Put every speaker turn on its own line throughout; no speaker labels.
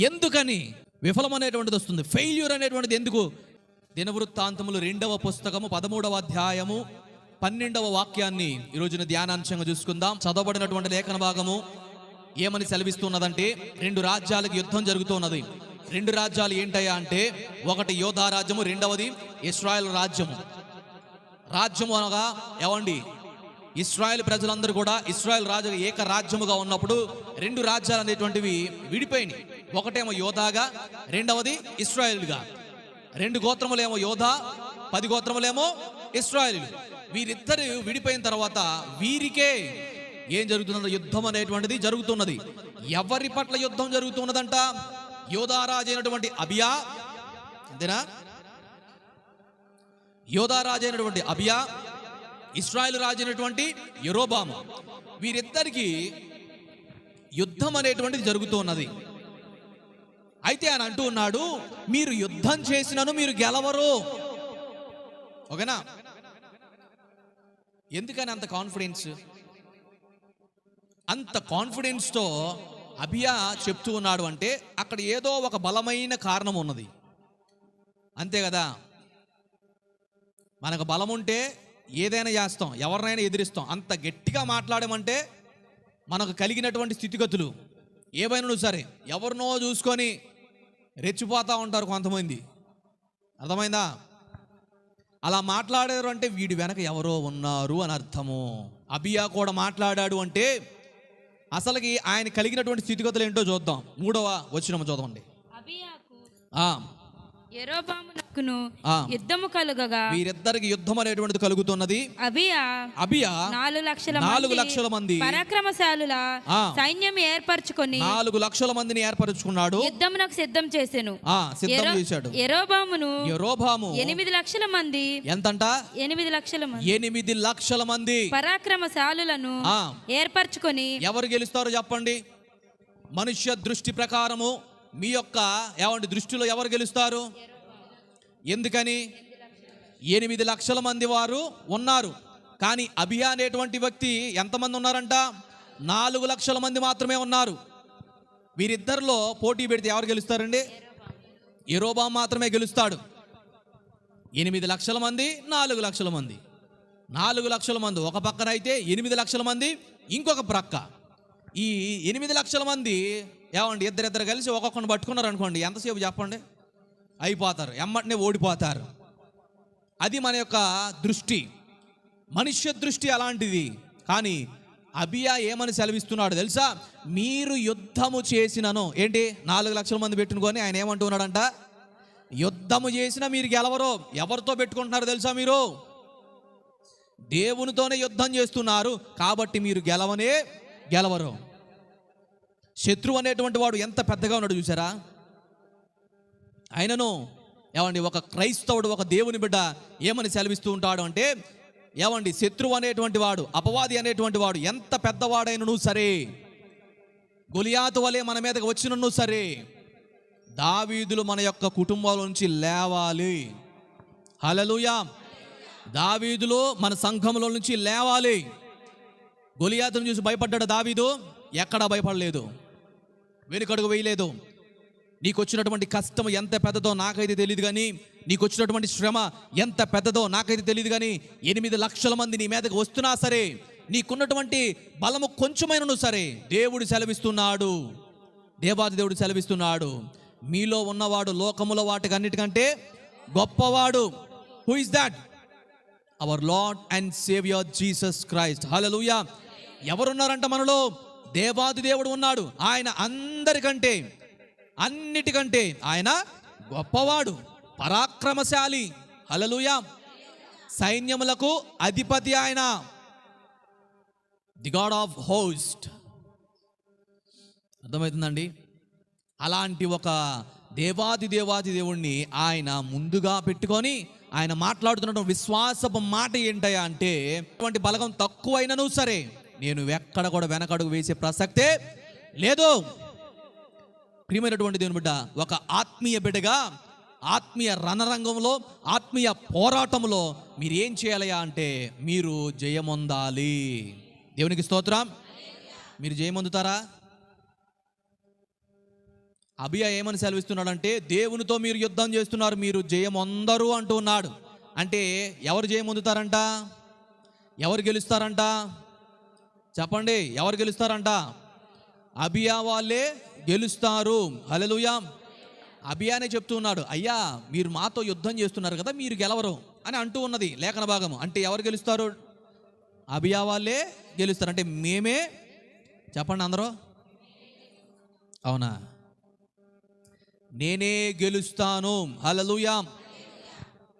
ఎందుకని? విఫలం అనేటువంటిది వస్తుంది. ఫెయిల్యూర్ అనేటువంటిది ఎందుకు? దినవృత్తాంతములు రెండవ పుస్తకము పదమూడవ అధ్యాయము పన్నెండవ వాక్యాన్ని ఈ రోజున ధ్యానాంశంగా చూసుకుందాం. చదవబడినటువంటి లేఖన భాగము ఏమని సెలవిస్తున్నదంటే రెండు రాజ్యాలకు యుద్ధం జరుగుతున్నది. రెండు రాజ్యాలు ఏంటయ్యా అంటే ఒకటి యోధా రాజ్యము రెండవది ఇస్రాయల్ రాజ్యము. రాజ్యము అనగా ఏమండి ఇస్రాయల్ ప్రజలందరూ కూడా ఇస్రాయల్ రాజు ఏక రాజ్యముగా ఉన్నప్పుడు రెండు రాజ్యాలు అనేటువంటివి విడిపోయినాయి. ఒకటేమో యోధాగా రెండవది ఇస్రాయల్గా. రెండు గోత్రములేమో యోధా పది గోత్రములేమో ఇస్రాయలు. వీరిద్దరు విడిపోయిన తర్వాత వీరికే ఏం జరుగుతుందంటే యుద్ధం అనేటువంటిది జరుగుతున్నది. ఎవరి పట్ల యుద్ధం జరుగుతున్నదంట? యోధారాజు అయినటువంటి అబియా. అంతేనా? యోధారాజు అయినటువంటి అబియా. ఇస్రాయల్ రాజు అయినటువంటి యెరోబాము. వీరిద్దరికి యుద్ధం అనేటువంటిది జరుగుతున్నది. అయితే ఆయన అంటూ ఉన్నాడు మీరు యుద్ధం చేసినను మీరు గెలవరు. ఓకేనా? ఎందుకని అంత కాన్ఫిడెన్స్ అంత కాన్ఫిడెన్స్తో అభియా చెప్తూ ఉన్నాడు అంటే అక్కడ ఏదో ఒక బలమైన కారణం ఉన్నది. అంతే కదా? మనకు బలం ఉంటే ఏదైనా చేస్తాం ఎవరినైనా ఎదిరిస్తాం అంత గట్టిగా మాట్లాడమంటే మనకు కలిగినటువంటి స్థితిగతులు. ఏవైనా సరే ఎవరినో చూసుకొని రెచ్చిపోతూ ఉంటారు కొంతమంది. అర్థమైందా? అలా మాట్లాడారు అంటే వీడి వెనక ఎవరో ఉన్నారు అని అర్థము. అబియా కూడా మాట్లాడాడు అంటే అసలుకి ఆయన కలిగినటువంటి స్థితిగతులు ఏంటో చూద్దాం. మూడవ వచ్చినము చూద్దామండి.
యుద్ధము కలుగగా.
వీరిద్దరికి యుద్ధం అనేటువంటిది కలుగుతున్నది.
అబియా
అబియా
నాలుగు లక్షల
నాలుగు లక్షల మంది.
పరాక్రమశాలుల. సైన్యం ఏర్పరచుకొని
నాలుగు లక్షల మందిని ఏర్పరచుకున్నాడు.
యుద్ధమునకు సిద్ధం చేసెను.
ఆ సిద్ధం చేశాడు.
యెరోబామును
యెరోబాము.
ఎనిమిది లక్షల మంది
ఎంతంట?
ఎనిమిది లక్షల మంది.
ఎనిమిది లక్షల మంది.
పరాక్రమశాలులను ఏర్పరచుకొని
ఎవరు గెలుస్తారో చెప్పండి. మనుష్య దృష్టి ప్రకారము మీ యొక్క ఏమంటే దృష్టిలో ఎవరు గెలుస్తారు? ఎందుకని? ఎనిమిది లక్షల మంది వారు ఉన్నారు. కానీ అభియా అనేటువంటి వ్యక్తి ఎంతమంది ఉన్నారంట? నాలుగు లక్షల మంది మాత్రమే ఉన్నారు. వీరిద్దరిలో పోటీ పెడితే ఎవరు గెలుస్తారండి? ఎరోబా మాత్రమే గెలుస్తాడు. ఎనిమిది లక్షల మంది నాలుగు లక్షల మంది. నాలుగు లక్షల మంది ఒక పక్కన అయితే ఎనిమిది లక్షల మంది ఇంకొక ప్రక్క ఈ ఎనిమిది లక్షల మంది ఏమండి? ఇద్దరిద్దరు కలిసి ఒక్కొక్కరిని పట్టుకున్నారు అనుకోండి. ఎంతసేపు చెప్పండి? అయిపోతారు. ఎమ్మటనే ఓడిపోతారు. అది మన యొక్క దృష్టి. మనుష్య దృష్టి అలాంటిది. కానీ అబియా ఏమని సెలవిస్తున్నాడు తెలుసా? మీరు యుద్ధము చేసినను. ఏంటి? నాలుగు లక్షల మంది పెట్టుకొని ఆయన ఏమంటున్నాడంట? యుద్ధము చేసిన మీరు గెలవరు. ఎవరితో పెట్టుకుంటున్నారు తెలుసా మీరు? దేవునితోనే యుద్ధం చేస్తున్నారు. కాబట్టి మీరు గెలవనే గెలవరు. శత్రువు అనేటువంటి వాడు ఎంత పెద్దగా ఉన్నాడు చూసారా? ఆయనను ఏమండి ఒక క్రైస్తవుడు ఒక దేవుని బిడ్డ ఏమని సెలవిస్తూ ఉంటాడు అంటే ఏమండి శత్రువు అనేటువంటి వాడు అపవాది అనేటువంటి వాడు ఎంత పెద్దవాడైనను సరే గొలియాతు వలె మన మీదకి వచ్చినను సరే దావీదులు మన యొక్క కుటుంబాల నుంచి లేవాలి. హలలుయా దావీదులు మన సంఘంలో నుంచి లేవాలి. గొలియాతును చూసి భయపడ్డాడు దావీదు ఎక్కడా భయపడలేదు. వెనుకడుగు వేయలేదు. నీకు వచ్చినటువంటి కష్టం ఎంత పెద్దదో నాకైతే తెలియదు కానీ నీకు వచ్చినటువంటి శ్రమ ఎంత పెద్దదో నాకైతే తెలియదు కానీ ఎనిమిది లక్షల మంది నీ మీదకి వస్తున్నా సరే నీకున్నటువంటి బలము కొంచెమైనను సరే దేవుడు సెలవిస్తున్నాడు. దేవాది దేవుడు సెలవిస్తున్నాడు. మీలో ఉన్నవాడు లోకముల వాటికి అన్నిటికంటే గొప్పవాడు. Who is that our lord and saviour Jesus Christ hallelujah ఎవరున్నారంట మనలో? దేవాది దేవుడు ఉన్నాడు. ఆయన అందరికంటే అన్నిటికంటే ఆయన గొప్పవాడు పరాక్రమశాలి. హల్లెలూయా. సైన్యములకు అధిపతి ఆయన. The god of host. అర్థమవుతుందండి? అలాంటి ఒక దేవాది దేవాది దేవుణ్ణి ఆయన ముందుగా పెట్టుకొని ఆయన మాట్లాడుతున్న విశ్వాసపు మాట ఏంటయ్యా అంటే అటువంటి బలగం తక్కువైనను సరే నేను ఎక్కడ కూడా వెనకడుగు వేసే ప్రసక్తే లేదు. ప్రియమైనటువంటి దేవుని బిడ్డ ఒక ఆత్మీయ బిడ్డగా ఆత్మీయ రణరంగంలో ఆత్మీయ పోరాటంలో మీరు ఏం చేయాలయా అంటే మీరు జయమొందాలి. దేవునికి స్తోత్రం. మీరు జయమొందుతారా? అభియ ఏమని సెలవిస్తున్నాడంటే దేవునితో మీరు యుద్ధం చేస్తున్నారు మీరు జయమొందరు అంటూ ఉన్నాడు. అంటే ఎవరు జయమొందుతారంట? ఎవరు గెలుస్తారంట? చెప్పండి ఎవరు గెలుస్తారంట? అభియా వాళ్ళే గెలుస్తారు. హలలుయా అబియానే చెప్తూ ఉన్నాడు అయ్యా మీరు మాతో యుద్ధం చేస్తున్నారు కదా మీరు గెలవరు అని అంటూ ఉన్నది లేఖన భాగము. అంటే ఎవరు గెలుస్తారు? అబియా వాళ్ళే గెలుస్తారు. అంటే మేమే. చెప్పండి అందరూ. అవునా? నేనే గెలుస్తాను. హలలుయా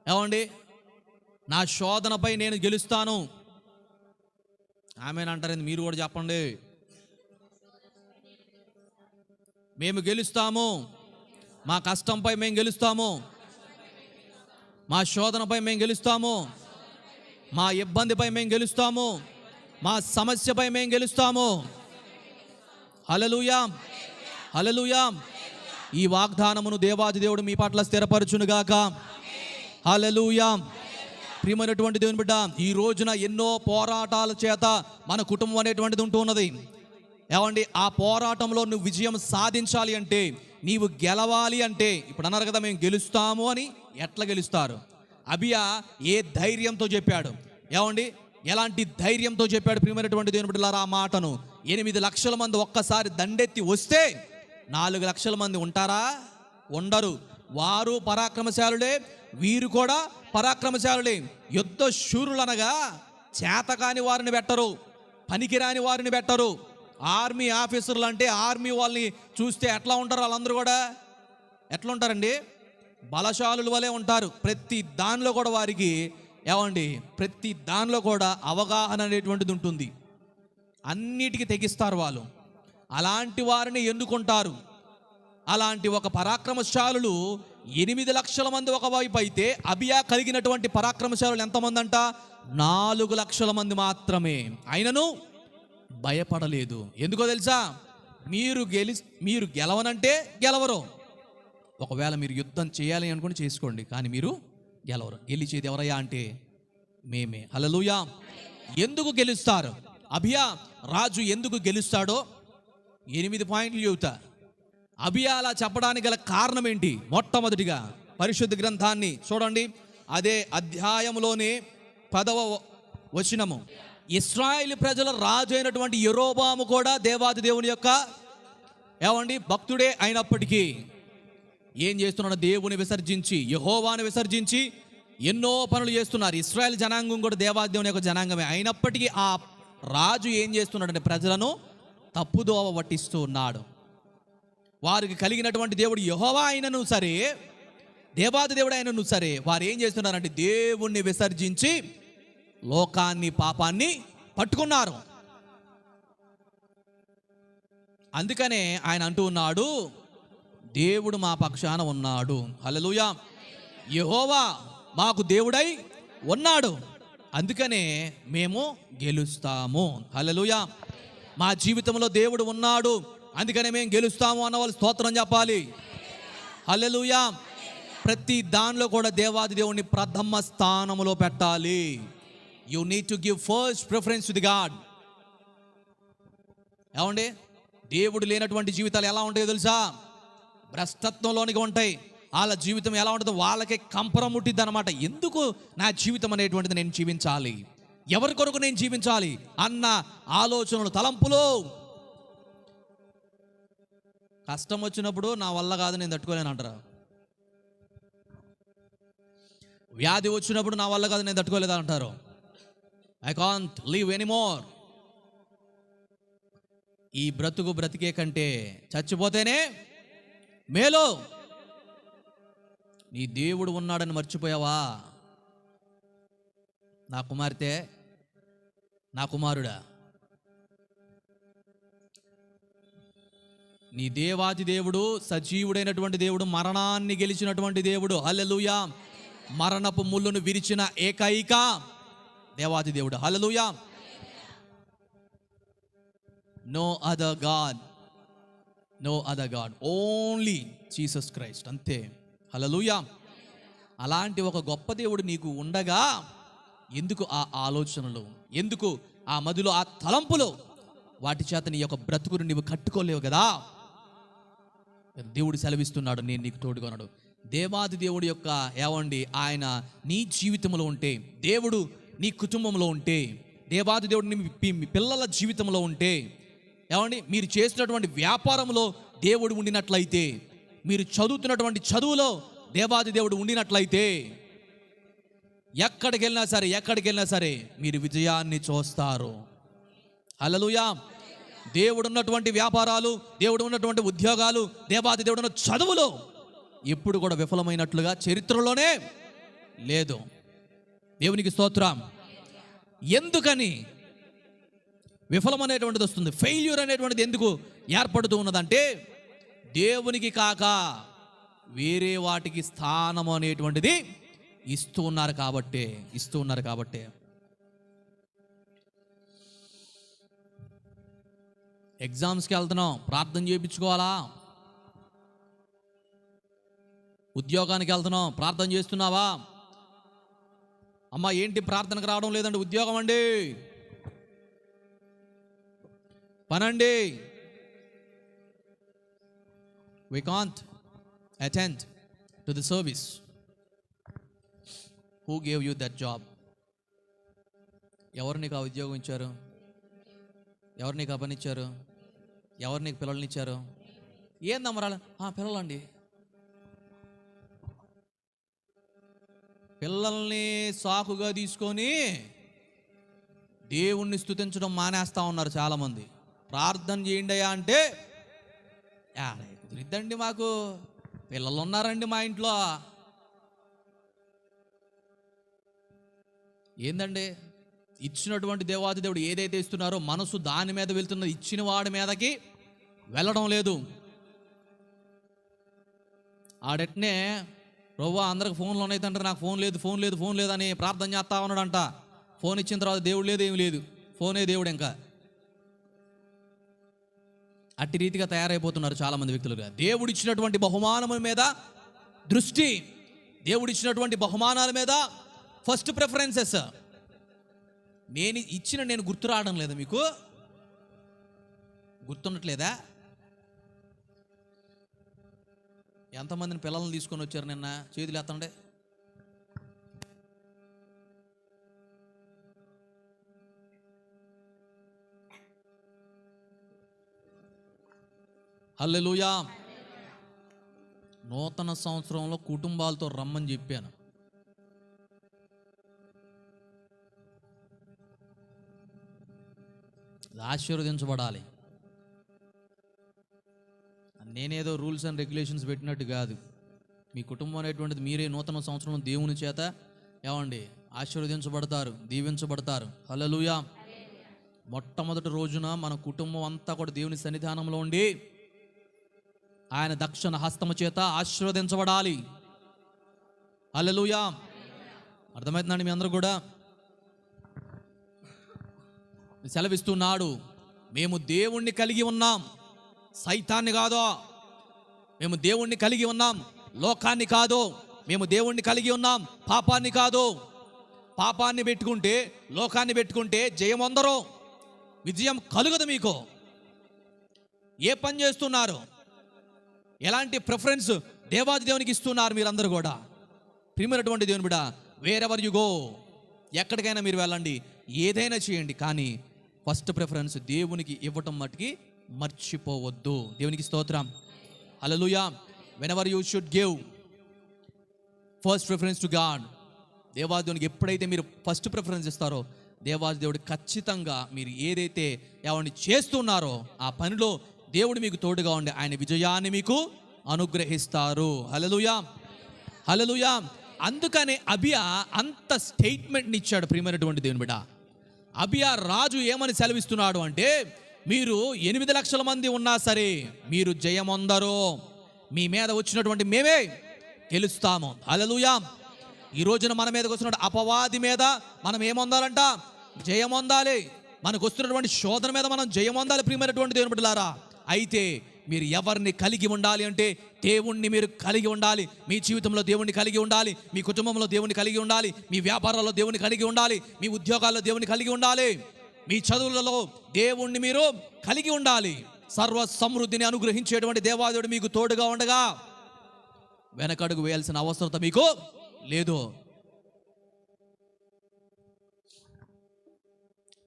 ఏమండి? నా శోధనపై నేను గెలుస్తాను. ఆమెనంటారు మీరు కూడా చెప్పండి. మేము గెలుస్తాము. మా కష్టంపై మేము గెలుస్తాము. మా శోధనపై మేము గెలుస్తాము. మా ఇబ్బందిపై మేము గెలుస్తాము. మా సమస్యపై మేము గెలుస్తాము. హలలుయాం హలలుయాం ఈ వాగ్దానమును దేవాది దేవుడు మీ పట్ల స్థిరపరచునుగాక. హలలుయాం ప్రియమైనటువంటి దేవుని బిడ్డ ఈ రోజున ఎన్నో పోరాటాల చేత మన కుటుంబం అనేటువంటిది ఉంటూ ఉన్నది. ఏమండి ఆ పోరాటంలో నువ్వు విజయం సాధించాలి అంటే నీవు గెలవాలి అంటే ఇప్పుడు అన్నారు కదా మేము గెలుస్తాము అని ఎట్లా గెలుస్తారు? అభియా ఏ ధైర్యంతో చెప్పాడు? ఏమండి ఎలాంటి ధైర్యంతో చెప్పాడు ప్రియమైనటువంటి దేవుని బిడ్డలారా ఆ మాటను? ఎనిమిది లక్షల మంది ఒక్కసారి దండెత్తి వస్తే నాలుగు లక్షల మంది ఉంటారా? ఉండరు. వారు పరాక్రమశాలుడే వీరు కూడా పరాక్రమశాలులే. యుద్ధ శూరులనగా చేతకాని వారిని పెట్టరు పనికిరాని వారిని పెట్టరు. ఆర్మీ ఆఫీసర్లు అంటే ఆర్మీ వాళ్ళని చూస్తే ఎట్లా ఉంటారు వాళ్ళందరూ కూడా? ఎట్లా ఉంటారండి? బలశాలుల వలె ఉంటారు. ప్రతి దానిలో కూడా వారికి ఏమండి? ప్రతి దానిలో కూడా అవగాహన అనేటువంటిది ఉంటుంది. అన్నిటికీ తెగిస్తారు వాళ్ళు. అలాంటి వారిని ఎన్నుకుంటారు అలాంటి ఒక పరాక్రమశాలులు ఎనిమిది లక్షల మంది ఒకవైపు అయితే అభియా కలిగినటువంటి పరాక్రమశాలులు ఎంతమంది అంట నాలుగు లక్షల మంది మాత్రమే. అయినను భయపడలేదు. ఎందుకో తెలుసా? మీరు గెలి మీరు గెలవనంటే గెలవరు. ఒకవేళ మీరు యుద్ధం చేయాలి అనుకుని చేసుకోండి కానీ మీరు గెలవరు. గెలిచేది ఎవరయ్యా అంటే మేమే. హలలుయా ఎందుకు గెలుస్తారు? అభియా రాజు ఎందుకు గెలుస్తాడో ఎనిమిది పాయింట్లు చెబుతా. అభియాల చెప్పడానికి గల కారణం ఏంటి? మొట్టమొదటిగా పరిశుద్ధ గ్రంథాన్ని చూడండి. అదే అధ్యాయంలోనే పదవ వచనము. ఇస్రాయేల్ ప్రజల రాజు అయినటువంటి యెరోబాము కూడా దేవాది దేవుని యొక్క ఏమండి? భక్తుడే అయినప్పటికీ ఏం చేస్తున్నాడు దేవుని విసర్జించి యహోవాను విసర్జించి ఎన్నో పనులు చేస్తున్నారు. ఇస్రాయల్ జనాంగం కూడా దేవాది దేవుని యొక్క జనాంగమే. అయినప్పటికీ ఆ రాజు ఏం చేస్తున్నాడంటే ప్రజలను తప్పుదోవ పట్టిస్తూ ఉన్నాడు. వారికి కలిగినటువంటి దేవుడు యహోవా అయినను సరే దేవాది దేవుడు అయినను సరే వారు ఏం చేస్తున్నారంటే దేవుణ్ణి విసర్జించి లోకాన్ని పాపాన్ని పట్టుకున్నారు. అందుకనే ఆయన అంటూ ఉన్నాడు దేవుడు మా పక్షాన ఉన్నాడు. హలలుయా యహోవా మాకు దేవుడై ఉన్నాడు. అందుకనే మేము గెలుస్తాము. హలలుయా మా జీవితంలో దేవుడు ఉన్నాడు. అందుకనే మేము గెలుస్తాము అన్న వాళ్ళు స్తోత్రం చెప్పాలి. అల్లెలుయా ప్రతి దానిలో కూడా దేవాది దేవుని ప్రథమ స్థానములో పెట్టాలి. You need to give first preference to the god ఏమండి? దేవుడు లేనటువంటి జీవితాలు ఎలా ఉంటాయో తెలుసా? భ్రష్టత్వంలోనికి ఉంటాయి. వాళ్ళ జీవితం ఎలా ఉంటుందో వాళ్ళకే కంపరం ముట్టిద్ది అనమాట ఎందుకు నా జీవితం అనేటువంటిది నేను జీవించాలి? ఎవరి కొరకు నేను జీవించాలి? అన్న ఆలోచనలు తలంపులు. కష్టం వచ్చినప్పుడు నా వల్ల కాదు నేను తట్టుకోలేను అంటారు? వ్యాధి వచ్చినప్పుడు నా వల్ల కాదు నేను తట్టుకోలేదు అంటారు? ఐ కాంట్ లీవ్ ఎనీమోర్ ఈ బ్రతుకు బ్రతికే కంటే చచ్చిపోతేనే మేలు. నీ దేవుడు ఉన్నాడని మర్చిపోయావా? నా కుమార్తె నా కుమారుడా నీ దేవాది దేవుడు సజీవుడైనటువంటి దేవుడు మరణాన్ని గెలిచినటువంటి దేవుడు. హలలుయా మరణపు ముళ్ళును విరిచిన ఏకైక దేవాది దేవుడు. Hallelujah no other god no other god only Jesus Christ అంతే. హలలుయా అలాంటి ఒక గొప్ప దేవుడు నీకు ఉండగా ఎందుకు ఆ ఆలోచనలు? ఎందుకు ఆ మదిలో ఆ తలంపులు? వాటి చేత నీ యొక్క బ్రతుకును నీవు కట్టుకోలేవు కదా? దేవుడు సెలవిస్తున్నాడు నేను నీకు తోడుగా ఉన్నాడు. దేవాది దేవుడి యొక్క ఏవండి ఆయన నీ జీవితంలో ఉంటే దేవుడు నీ కుటుంబంలో ఉంటే దేవాది దేవుడిని మీ పిల్లల జీవితంలో ఉంటే ఏమండి మీరు చేసినటువంటి వ్యాపారంలో దేవుడు ఉండినట్లయితే మీరు చదువుతున్నటువంటి చదువులో దేవాది దేవుడు ఉండినట్లయితే ఎక్కడికి వెళ్ళినా సరే ఎక్కడికి వెళ్ళినా సరే మీరు విజయాన్ని చూస్తారు. అలలుయా దేవుడు ఉన్నటువంటి వ్యాపారాలు దేవుడు ఉన్నటువంటి ఉద్యోగాలు దేవాది దేవుడు ఉన్న చదువులో ఎప్పుడు కూడా విఫలమైనట్లుగా చరిత్రలోనే లేదు. దేవునికి స్తోత్రం. ఎందుకని? విఫలం అనేటువంటిది వస్తుంది. ఫెయిల్యూర్ అనేటువంటిది ఎందుకు ఏర్పడుతూ ఉన్నదంటే దేవునికి కాక వేరే వాటికి స్థానం అనేటువంటిది ఇస్తూ ఉన్నారు కాబట్టే ఇస్తూ ఉన్నారు కాబట్టే. ఎగ్జామ్స్కి వెళ్తున్నాం. ప్రార్థన చేయించుకోవాలా? ఉద్యోగానికి వెళ్తున్నాం. ప్రార్థన చేస్తున్నావా? అమ్మ ఏంటి ప్రార్థనకు రావడం లేదండి? ఉద్యోగం అండి. పనండి. We can't attend to the service who gave you that job ఎవరు నీకు ఆ ఉద్యోగం ఇచ్చారు? ఎవరు నీకు అప్పనిచ్చారు? ఇచ్చారు ఎవరు నీకు పిల్లల్ని ఏం ఏందమ్మరాలు ఆ పిల్లలండి. పిల్లల్ని సాకుగా తీసుకొని దేవుణ్ణి స్తుతించడం మానేస్తా ఉన్నారు చాలామంది. ప్రార్థన చేయండి అయ్యా అంటే కుదిరిద్దండి మాకు. పిల్లలు ఉన్నారండి మా ఇంట్లో. ఏందండి? ఇచ్చినటువంటి దేవాది దేవుడు ఏదైతే ఇస్తున్నారో మనసు దాని మీద వెళ్తున్నది ఇచ్చిన వాడి మీదకి వెళ్ళడం లేదు. ఆడెట్నే రవ్వ అందరికి ఫోన్లు ఉన్నాయి తండ్రి నాకు ఫోన్ లేదు ఫోన్ లేదు ఫోన్ లేదు అని ప్రార్థన చేస్తా ఉన్నాడంట. ఫోన్ ఇచ్చిన తర్వాత దేవుడు లేదు ఏమి లేదు. ఫోనే దేవుడు ఇంకా. అట్టి రీతిగా తయారైపోతున్నారు చాలామంది వ్యక్తులుగా దేవుడు ఇచ్చినటువంటి బహుమానముల మీద దృష్టి దేవుడు ఇచ్చినటువంటి బహుమానాల మీద ఫస్ట్ ప్రిఫరెన్సెస్ నేను ఇచ్చిన నేను గుర్తు రావడం లేదా మీకు. గుర్తుండట్లేదా? ఎంతమందిని పిల్లల్ని తీసుకొని వచ్చారు నిన్న? చేతులు ఎత్తండి. హల్లెలూయా. నూతన సంవత్సరంలో కుటుంబాలతో రమ్మని చెప్పాను. ఆశీర్వదించబడాలి. నేనేదో రూల్స్ అండ్ రెగ్యులేషన్స్ పెట్టినట్టు కాదు. మీ కుటుంబం అనేటువంటిది మీరే నూతన సంవత్సరం దేవుని చేత ఏమండి? ఆశీర్వదించబడతారు దీవించబడతారు. హలలుయా మొట్టమొదటి రోజున మన కుటుంబం అంతా కూడా దేవుని సన్నిధానంలో ఉండి ఆయన దక్షిణ హస్తము చేత ఆశీర్వదించబడాలి. హలలుయా అర్థమవుతుందండి మీ అందరూ కూడా? సెలవిస్తున్నాడు మేము దేవుణ్ణి కలిగి ఉన్నాం. సైతాన్ని కాదో మేము దేవుణ్ణి కలిగి ఉన్నాం. లోకాన్ని కాదు మేము దేవుణ్ణి కలిగి ఉన్నాం. పాపాన్ని కాదు పాపాన్ని పెట్టుకుంటే లోకాన్ని పెట్టుకుంటే జయం అందరూ. విజయం కలుగదు మీకు. ఏ పని చేస్తున్నారు? ఎలాంటి ప్రిఫరెన్స్ దేవాది దేవునికి ఇస్తున్నారు మీరందరూ కూడా? ప్రిమినటువంటి దేవుని బిడ వేరెవర్ యు గో ఎక్కడికైనా మీరు వెళ్ళండి. ఏదైనా చేయండి. కానీ ఫస్ట్ ప్రిఫరెన్స్ దేవునికి ఇవ్వటం మట్టుకి మర్చిపోవద్దు. దేవునికి స్తోత్రం. Hallelujah whenever you should give first preference to god దేవాదేవునికి ఎప్పుడైతే మీరు ఫస్ట్ ప్రిఫరెన్స్ ఇస్తారో దేవాదేవుడు ఖచ్చితంగా మీరు ఏదైతే ఎవరిని చేస్తున్నారో ఆ పనిలో దేవుడు మీకు తోడుగా ఉండి ఆయన విజయాన్ని మీకు అనుగ్రహిస్తారు. హలలుయా హలలుయా అందుకనే అభియా అంత స్టేట్మెంట్ని ఇచ్చాడు ప్రియమైనటువంటి దేవుని బిడ్డ అబియా రాజు ఏమని సెలవిస్తున్నాడు అంటే మీరు ఎనిమిది లక్షల మంది ఉన్నా సరే మీరు జయమొందరు. మీ మీద వచ్చినటువంటి మేమే గెలుస్తాము. అలలుయా ఈ రోజున మన మీదకి వస్తున్న అపవాది మీద మనం ఏమొందాలంట? జయమొందాలి. మనకు వస్తున్నటువంటి శోధన మీద మనం జయమొందాలి ప్రియమైనటువంటి దేవుని బిడ్డలారా. అయితే మీరు ఎవరిని కలిగి ఉండాలి అంటే దేవుణ్ణి మీరు కలిగి ఉండాలి. మీ జీవితంలో దేవుణ్ణి కలిగి ఉండాలి. మీ కుటుంబంలో దేవుణ్ణి కలిగి ఉండాలి. మీ వ్యాపారాల్లో దేవుని కలిగి ఉండాలి. మీ ఉద్యోగాల్లో దేవుని కలిగి ఉండాలి. మీ చదువులలో దేవుణ్ణి మీరు కలిగి ఉండాలి. సర్వ సమృద్ధిని అనుగ్రహించేటువంటి దేవాదేవుడు మీకు తోడుగా ఉండగా వెనకడుగు వేయాల్సిన అవసరత మీకు లేదు.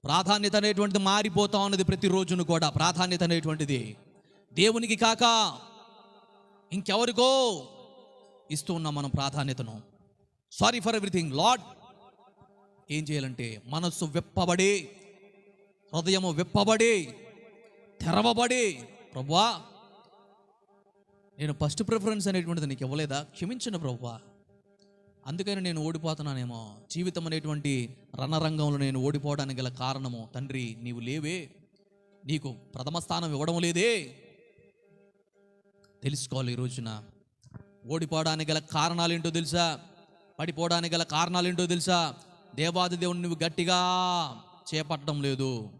ప్రాధాన్యత అనేటువంటిది మారిపోతా ఉన్నది ప్రతిరోజును కూడా. ప్రాధాన్యత అనేటువంటిది దేవునికి కాక ఇంకెవరికో ఇస్తూ ఉన్నాం మనం ప్రాధాన్యతను. సారీ ఫర్ ఎవ్రీథింగ్ లాడ్ ఏం చేయాలంటే మనస్సు విప్పబడి హృదయము విప్పబడి తెరవబడి ప్రభువా నేను ఫస్ట్ ప్రిఫరెన్స్ అనేటువంటిది నీకు ఇవ్వలేదా? క్షమించను ప్రభువా. అందుకని నేను ఓడిపోతున్నానేమో. జీవితం అనేటువంటి రణరంగంలో నేను ఓడిపోవడానికి గల కారణము తండ్రి నీవు లేవే. నీకు ప్రథమ స్థానం ఇవ్వడం లేదే. తెలుసుకోవాలి ఈ రోజున. ఓడిపోవడానికి గల కారణాలు ఏంటో తెలుసా? పడిపోవడానికి గల కారణాలు ఏంటో తెలుసా? దేవాది దేవుని నువ్వు గట్టిగా చేపట్టడం లేదు.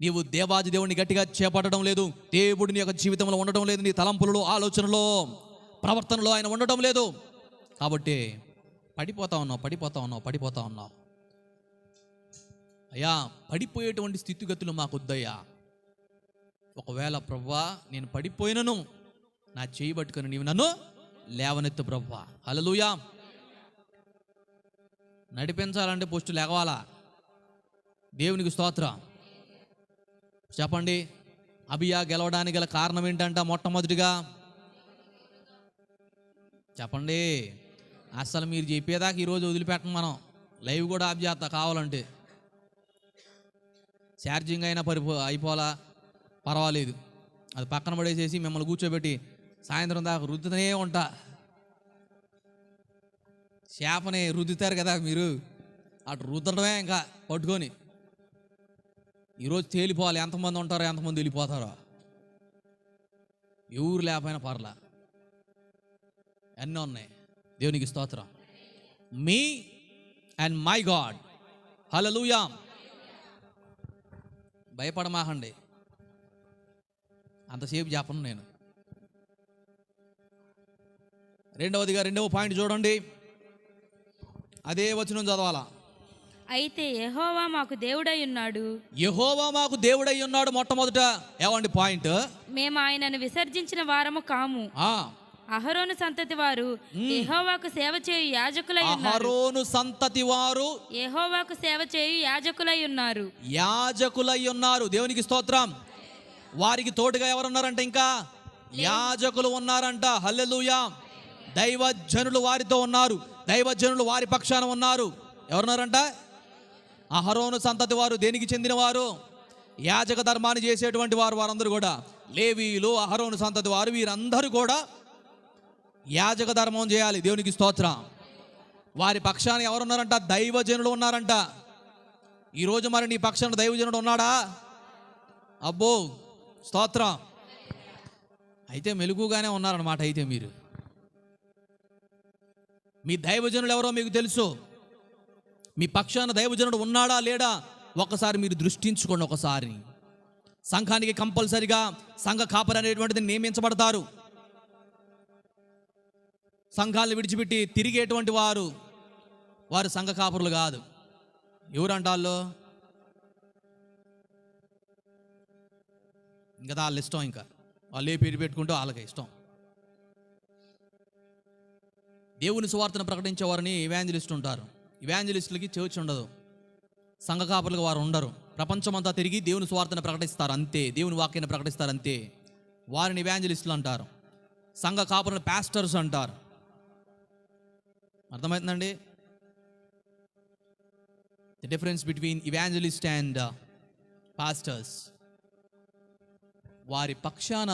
నీవు దేవాది దేవుని గట్టిగా చేపట్టడం లేదు. దేవుడిని యొక్క జీవితంలో ఉండడం లేదు. నీ తలంపులలో ఆలోచనలో ప్రవర్తనలో ఆయన ఉండడం లేదు. కాబట్టి పడిపోతా ఉన్నావు పడిపోతా ఉన్నావు పడిపోతా ఉన్నావు. అయ్యా పడిపోయేటువంటి స్థితిగతులు మాకొద్దయ్యా. ఒకవేళ ప్రవ్వా నేను పడిపోయినను నా చేయి పట్టుకుని నీవు నన్ను లేవనెత్తు ప్రవ్వా. హలలుయా నడిపించాలంటే పోస్టు లేవాలా? దేవునికి స్తోత్రం. చెప్పండి అభియా గెలవడానికి గల కారణం ఏంటంట మొట్టమొదటిగా? చెప్పండి అసలు మీరు చెప్పేదాకా ఈరోజు వదిలిపెట్టం మనం. లైవ్ కూడా ఆఫ్ చేస్తా కావాలంటే. ఛార్జింగ్ అయినా పరిపో అయిపోలా పర్వాలేదు. అది పక్కన పడేసేసి మిమ్మల్ని కూర్చోబెట్టి సాయంత్రం దాకా రుద్దుతూనే ఉంటా. చేపని రుద్దుతారు కదా మీరు. అటు రుద్దడమే ఇంకా పట్టుకొని. ఈరోజు తేలిపోవాలి. ఎంతమంది ఉంటారో ఎంతమంది వెళ్ళిపోతారో. ఎవరు లేకపోయినా పర్లా. అన్నీ ఉన్నాయి. దేవునికి స్తోత్రం. Me and my god. Hallelujah భయపడమాహండి అంతసేపు చెప్పను నేను. రెండవదిగా రెండవ పాయింట్ చూడండి. అదే వచనం చదవాలా?
అయితే యెహోవా మాకు దేవుడై ఉన్నాడు.
యహోవా మాకు దేవుడై ఉన్నాడు మొట్టమొదట. ఏమండి పాయింట్?
మేము ఆయనను విసర్జించిన వారము కాము.
ఆ.
అహరోను సంతతి వారు యెహోవాకు సేవ చేయు యాజకులై ఉన్నారు.
అహరోను సంతతి వారు
యెహోవాకు సేవ చేయు యాజకులై ఉన్నారు.
యాజకులై ఉన్నారు. దేవునికి స్తోత్రం. వారికి తోడుగా ఎవరున్నారంట ఇంకా? యాజకులు ఉన్నారంట. హల్లెలుయా. దైవజనులు వారితో ఉన్నారు. దైవజనులు వారి పక్షాన ఉన్నారు. ఎవరున్నారంట? అహరోను సంతతి వారు. దేనికి చెందినవారు? యాజక ధర్మాన్ని చేసేటువంటి వారు వారందరూ కూడా. లేవీలు అహరోను సంతతి వారు వీరందరూ కూడా యాజక ధర్మం చేయాలి. దేవునికి స్తోత్రం. వారి పక్షాన ఎవరున్నారంట? దైవజనులు ఉన్నారంట. ఈరోజు మరి నీ పక్షాన దైవజనుడు ఉన్నాడా? అబ్బో! స్తోత్రం. అయితే మెలుగుగానే ఉన్నారన్నమాట అయితే మీరు. మీ దైవజనులు ఎవరో మీకు తెలుసు. మీ పక్షాన దైవజనుడు ఉన్నాడా లేడా? ఒకసారి మీరు దృష్టించుకోండి ఒకసారి. సంఘానికి కంపల్సరిగా సంఘ కాపరి అనేటువంటిది నియమించబడతారు. సంఘాలను విడిచిపెట్టి తిరిగేటువంటి వారు వారు సంఘ కాపురులు కాదు. ఎవరంటాళ్ళు? ఇంకా వాళ్ళ ఇష్టం ఇంకా. వాళ్ళు ఏ పేరు పెట్టుకుంటే వాళ్ళకి ఇష్టం. దేవుని సువార్తను ప్రకటించే వారిని ఇవాంజలిస్ట్ ఉంటారు. ఇవాంజలిస్టులకి చర్చ్ ఉండదు. సంఘ కాపులకు వారు ఉండరు. ప్రపంచమంతా తిరిగి దేవుని సువార్తను ప్రకటిస్తారు అంతే. దేవుని వాక్యాన్ని ప్రకటిస్తారు అంతే. వారిని ఇవాంజలిస్టులు అంటారు. సంఘ కాపులను పాస్టర్స్ అంటారు. అర్థమవుతుందండి? The difference between evangelist and pastors వారి పక్షాన